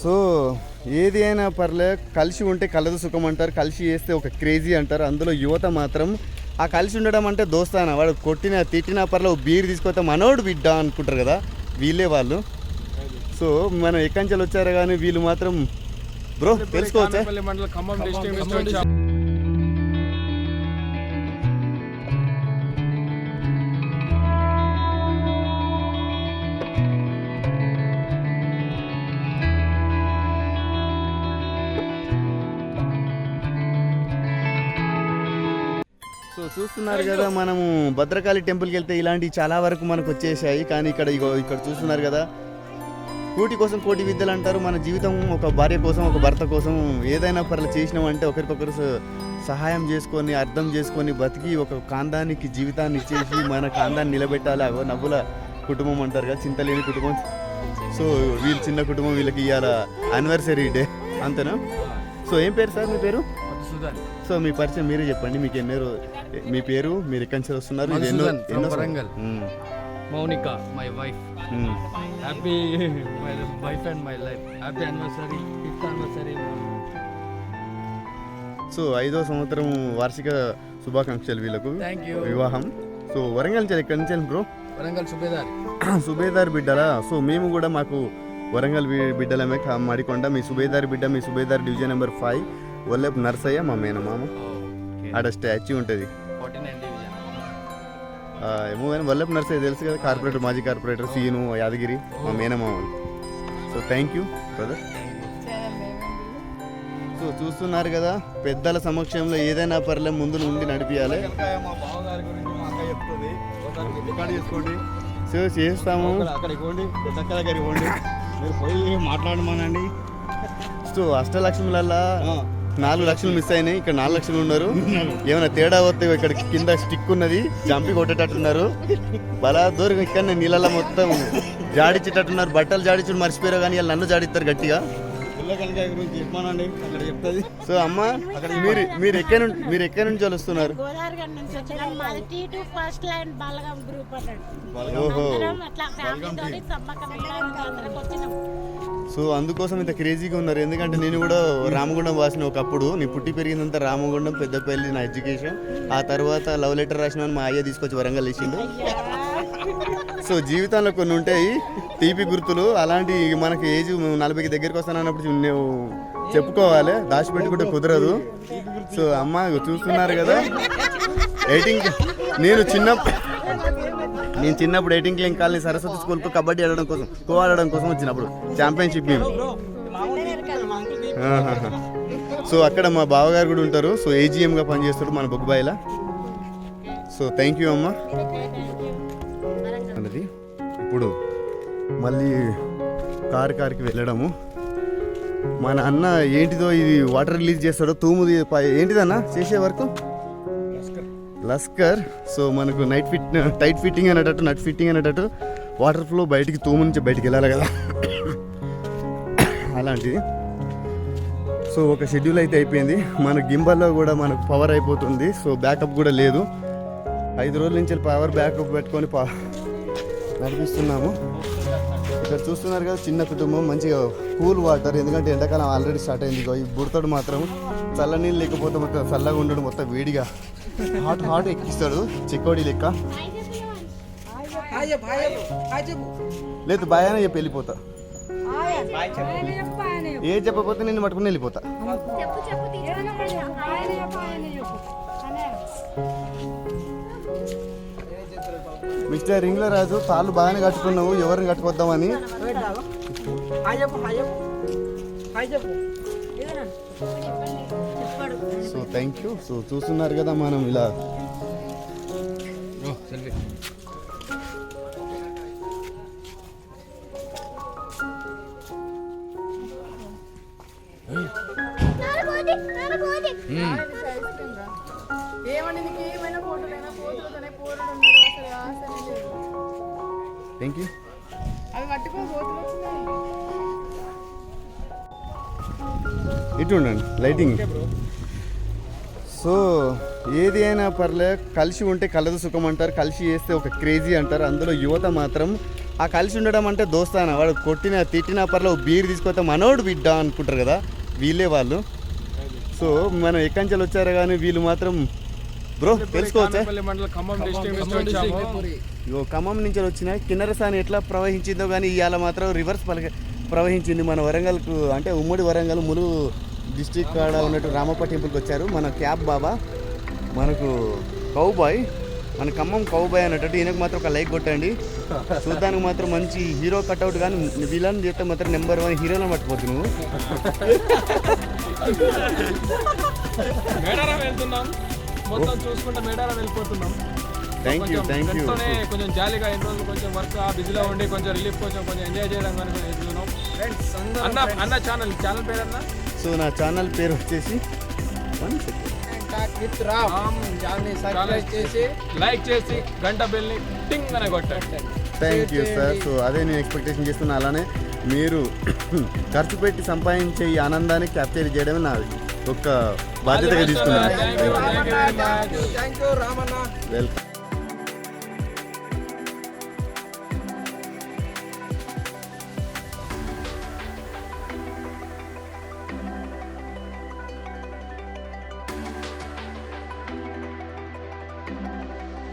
So ఏది అయినా పర్లే కలిసి ఉంటే కలదు సుఖం అంటారు కలిసి చేస్తే ఒక క్రేజీ అంటారు. అందులో యువత మాత్రం ఆ కలిసి ఉండడం అంటే దోస్తాన? వాడు కొట్టిన తిట్టినా పర్లే బీర్ తీసుకొస్తే మనోడు బిడ్డ అనుకుంటారు కదా వీళ్ళే వాళ్ళు. సో మనం ఎక్కడి నుంచి వచ్చారు కానీ వీళ్ళు మాత్రం బ్రో తెలుసుకోవచ్చా? చూస్తున్నారు కదా మనము భద్రకాళి టెంపుల్కి వెళ్తే ఇలాంటివి చాలా వరకు మనకు వచ్చేసాయి. కానీ ఇక్కడ ఇగో ఇక్కడ చూస్తున్నారు కదా కోటి కోసం కోటి విద్యలు అంటారు. మన జీవితం ఒక భార్య కోసం ఒక భర్త కోసం ఏదైనా పర్లేదు చేసినామంటే ఒకరికొకరు సహాయం చేసుకొని అర్థం చేసుకొని బతికి ఒక కాందానికి జీవితాన్ని ఇచ్చేసి మన కాందాన్ని నిలబెట్టాలి అగో నవ్వుల కుటుంబం అంటారు కదా చింతలేని కుటుంబం. సో వీళ్ళు చిన్న కుటుంబం వీళ్ళకి ఇవాళ యానివర్సరీ డే. అంతేనా? సో ఏం పేరు సార్ మీ పేరు? సుధన్. సో మీ పరిచయం మీరే చెప్పండి మీకు ఎన్నో మీ పేరు మీరు ఎక్కడి నుంచి వస్తున్నారు ఇది ఎన్నో మధుసూదన్ from ఎన్నో Warangal. Mounika my wife. Happy my wife and my life happy anniversary fifth anniversary so ఐదో సంవత్సరం వార్షిక శుభాకాంక్షలు వీళ్ళకు. థ్యాంక్ యూ వివాహం. సో వరంగల్ నుంచి ఎక్కడి నుంచి బ్రో? వరంగల్ సుబేదారి. సుబేదార్ బిడ్డలా? సో మేము కూడా మాకు వరంగల్ బిడ్డలమే కా- మడికొండ మీ సుబేదార్ బిడ్డ మీ Subedar division number five. Vallapu Narsaiah మా మేనమామ. ఆడ స్టాచ్యూ ఉంటుంది. ఏమో కానీ వల్లపు నర్సయ్య తెలుసు కదా కార్పొరేటర్ మాజీ కార్పొరేటర్ సీను యాదగిరి మా మేనమామ. So thank you brother so చూస్తున్నారు కదా పెద్దల సమక్షంలో ఏదైనా పర్లే ముందు నుండి నడిపియాలి. మా బావగారి గురించి మా అక్క చెప్తుంది. ఒకసారి రికార్డ్ చేసుకోండి. సో చేస్తాము. మీరు పోయి మాట్లాడమానండి. సో అష్టలక్ష్ములల్లా నాలుగు లక్షలు మిస్ అయినాయి. ఇక్కడ నాలుగు లక్షలు ఉన్నారు. ఏమైనా తేడా వస్తే ఇక్కడ కింద స్టిక్ ఉన్నది. జంపి కొట్టేటట్టున్నారు. బలా దూరం ఇక్కడ నీళ్ళలో మొత్తం జాడిచ్చేటట్టున్నారు. బట్టలు జాడించుడు మర్చిపోయారు కానీ వాళ్ళు నన్ను జాడిస్తారు గట్టిగా. గురించి అక్కడ చెప్తుంది. సో అమ్మ మీరు మీరు ఎక్కడి నుండి మీరు ఎక్కడి నుంచి వస్తున్నారు గోదావరి నుంచి వచ్చినాం. మాది T two first line Balagam group అన్నాడు ఓహో. అందరం అట్లా ఫ్యామిలీ తోటి సమ్మక్క వెళ్ళడానికి అందరం వచ్చినాం. సో అందుకోసం ఇంత క్రేజీగా ఉన్నారు. ఎందుకంటే నేను కూడా రామగుండం వాసిన ఒకప్పుడు నేను పుట్టి పెరిగిందంతా రామగుండం పెద్దపల్లి నా ఎడ్యుకేషన్. ఆ తర్వాత లవ్ లెటర్ రాసిన మా అయ్య తీసుకొచ్చి వరంగల్ వేసిండు. సో జీవితంలో కొన్ని ఉంటాయి. తీపి గుర్తులు అలాంటి మనకి ఏజ్ నలభైకి దగ్గరికి వస్తానన్నప్పుడు నువ్వు చెప్పుకోవాలి. దాచిపెట్టుకుంటే కుదరదు. సో అమ్మ చూస్తున్నారు కదా. ఎయిటింగ్ నేను చిన్న నేను చిన్నప్పుడు ఎయిటింగ్ క్లింగ్ కాలనీ సరస్వతి స్కూల్కు కబడ్డీ ఆడడం కోసం ఖో ఆడడం కోసం వచ్చినప్పుడు. ఛాంపియన్షిప్ మేము. సో అక్కడ మా బావగారు కూడా ఉంటారు. సో ఏజీఎంగా పనిచేస్తాడు మన బొగ్గుబాయిలా సో థ్యాంక్ యూ అమ్మా. అన్నది ఇప్పుడు మళ్ళీ కారు కారుకి వెళ్ళడము. మన అన్న ఏంటిదో ఇది వాటర్ రిలీజ్ చేస్తాడో తూముది ఏంటిదన్నా చేసే వరకు? లస్కర్. సో మనకు నైట్ ఫిట్ టైట్ ఫిట్టింగ్ అనేటట్టు నట్ ఫిట్టింగ్ అనేటట్టు వాటర్ ఫ్లో బయటికి తూము నుంచి బయటికి వెళ్ళాలి కదా. అలాంటిది. సో ఒక షెడ్యూల్ అయితే అయిపోయింది. మన గింబల్లో కూడా మనకు పవర్ అయిపోతుంది. సో బ్యాకప్ కూడా లేదు. ఐదు రోజుల నుంచి పవర్ బ్యాకప్ పెట్టుకొని నడిపిస్తున్నాము. ఇక్కడ చూస్తున్నారు కదా చిన్న కుటుంబం మంచిగా కూల్ వాటర్ ఎందుకంటే ఎండాకాలం ఆల్రెడీ స్టార్ట్ అయింది. ఈ బుడతడు మాత్రం చల్ల నీళ్ళు లేకపోతే మొత్తం చల్లగా ఉండడు మొత్తం వేడిగా. హాట్ హాట్ ఎక్కిస్తాడు చిక్కోడి లెక్క. లేదు బాగానే చెప్పి వెళ్ళిపోతా. ఏ చెప్పకపోతే నేను పట్టుకుని వెళ్ళిపోతా. మిస్టర్ రింగ్ల రాజు తాళ్ళు బాగానే కట్టుకున్నావు ఎవరిని కట్టుకొద్దామని సో థ్యాంక్ యూ సో చూస్తున్నారు కదా మనం ఇలా ఏమండి నీకు ఏమైనా ఫోటోలైనా ఫోటోలతోనే పోరుడు ఉన్నాడు అసలు ఆశనే లేదు. థ్యాంక్ యూ అవి పట్టుకో ఫోటోలు వచ్చినాయి ఇటు ఉండండి లైటింగ్. సో ఏది అయినా పర్లే కలిసి ఉంటే కలదు సుఖం అంటారు కలిసి చేస్తే ఒక క్రేజీ అంటారు. అందులో యువత మాత్రం ఆ కలిసి ఉండడం అంటే దోస్తాన? వాడు కొట్టిన తిట్టిన పర్లో బీర్ తీసుకొస్తే మనోడు బిడ్డ అనుకుంటారు కదా వీళ్ళే వాళ్ళు. సో మనం ఎక్కడి నుంచి వచ్చారో కానీ వీళ్ళు మాత్రం బ్రో తెలుసుకోవచ్చా? ఇగో ఖమ్మం నుంచి వచ్చిన కిన్నరసాని ఎట్లా ప్రవహించిందో కానీ ఇవాళ మాత్రం రివర్స్ పలక ప్రవహించింది మన వరంగల్కు అంటే ఉమ్మడి వరంగల్ ములు డిస్టిక్ కాడ ఉన్నట్టు రామప్ప టెంపుల్కి వచ్చారు. మన క్యాబ్ బాబా మనకు కౌబాయ్ మన ఖమ్మం కౌబాయ్ అన్నట్టు ఈయనకు మాత్రం ఒక లైక్ కొట్టండి. చూడడానికి మాత్రం మంచి హీరో కట్అవుట్ కానీ విలన్ చేస్తే మాత్రం నెంబర్ వన్ హీరోలో పట్టుకోవచ్చు నువ్వు. మేడారం వెళ్తున్నాం. మొత్తం చూసుకుంటే మేడారం వెళ్ళిపోతున్నాం. థ్యాంక్ యూ కొంచెం కొంచెం జాలీగా ఎన్ని రోజులు కొంచెం వర్క్ ఆ బిజీలో ఉండి కొంచెం రిలీఫ్ కొంచెం కొంచెం ఎంజాయ్ చేయడం కానీ కొంచెం ఎదుగుతున్నాం అన్న అన్న ఛానల్ ఛానల్ పేరు అన్న సో నా ఛానల్ పేరు వచ్చేసి వన్ సెకండ్ చేసి లైక్ చేసి గంట బెల్ని టింగ్ అని కొట్టండి. థ్యాంక్ యూ సార్ సో అదే నేను ఎక్స్పెక్టేషన్ చేస్తున్నా అలానే మీరు ఖర్చు పెట్టి సంపాదించే ఈ ఆనందాన్ని క్యాప్చర్ చేయడమే నా ఒక బాధ్యతగా తీసుకున్నాను. వెల్కమ్